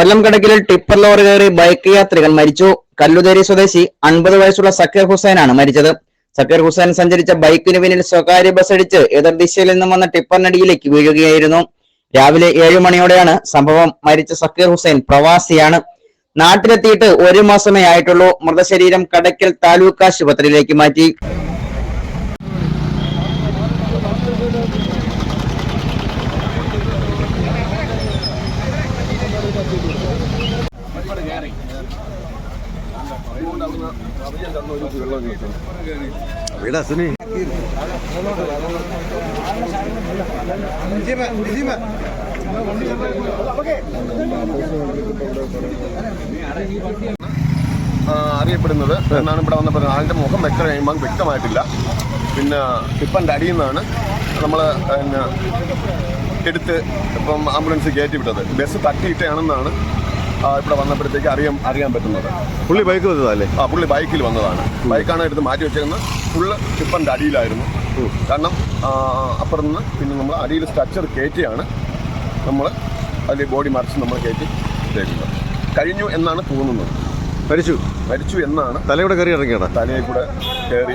കൊല്ലം കടക്കിലിൽ tipper lorry കയറി bike യാത്രികൻ മരിച്ചു. കല്ലുതേരി സ്വദേശി അൻപത് വയസ്സുള്ള സക്കീർ ഹുസൈനാണ് മരിച്ചത്. സക്കീർ ഹുസൈൻ സഞ്ചരിച്ച ബൈക്കിന് പിന്നിൽ സ്വകാര്യ ബസ് അടിച്ച് എതിർ ദിശയിൽ നിന്നും വന്ന ടിപ്പറിനടിയിലേക്ക് വീഴുകയായിരുന്നു. രാവിലെ ഏഴു മണിയോടെയാണ് സംഭവം. മരിച്ച സക്കീർ ഹുസൈൻ പ്രവാസിയാണ്. നാട്ടിലെത്തിയിട്ട് ഒരു മാസമേ ആയിട്ടുള്ളൂ. മൃതശരീരം കടക്കൽ താലൂക്ക് ആശുപത്രിയിലേക്ക് മാറ്റി. വീടാ സുനി. അറിയപ്പെടുന്നത് എന്നാണ് ഇവിടെ വന്നപ്പോൾ ആളിന്റെ മുഖം വ്യക്തം കഴിയുമ്പോൾ വ്യക്തമായിട്ടില്ല. പിന്നെ ടിപ്പന്റെ അടിയിൽ നിന്നാണ് നമ്മൾ പിന്നെ എടുത്ത് ഇപ്പം ആംബുലൻസ് കയറ്റി വിട്ടത്. ബസ് തട്ടിയിട്ടാണെന്നാണ് ഇവിടെ വന്നപ്പോഴത്തേക്ക് അറിയാൻ അറിയാൻ പറ്റുന്നത്. പുള്ളി ബൈക്ക് വന്നതല്ലേ? ആ പുള്ളി ബൈക്കിൽ വന്നതാണ്. ബൈക്കാണ് എടുത്ത് മാറ്റി വെച്ചേക്കുന്നത് ഫുള്ള് ടിപ്പന്റെ അടിയിലായിരുന്നു. കാരണം അപ്പുറം നിന്ന് പിന്നെ നമ്മൾ അടിയിൽ സ്ട്രക്ചർ കയറ്റിയാണ് നമ്മൾ അതിൽ ബോഡി മറിച്ച് നമ്മൾ കയറ്റി ഇട്ടേക്കുന്നത്. കഴിഞ്ഞു എന്നാണ് തോന്നുന്നത്. മരിച്ചു. മരിച്ചു എന്നാണ് തലയുടെ കയറി ഇറങ്ങിയാണ് തലയിൽ കൂടെ കയറി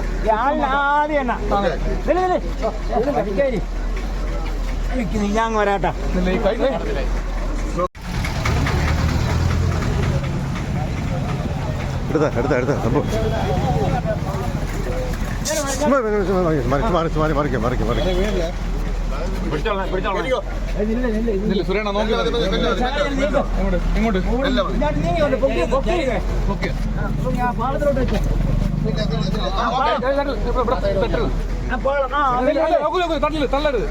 ഉണ്ടായിരുന്നു ഞാൻ വരാട്ടാ എടുത്ത എടുത്ത എടുത്ത. സംഭവം മറിച്ച് മാറി മറിക്കാം മറിക്കാം മറിക്കാം. ഇങ്ങോട്ട് ആ തള്ളരുത് തള്ളരുത്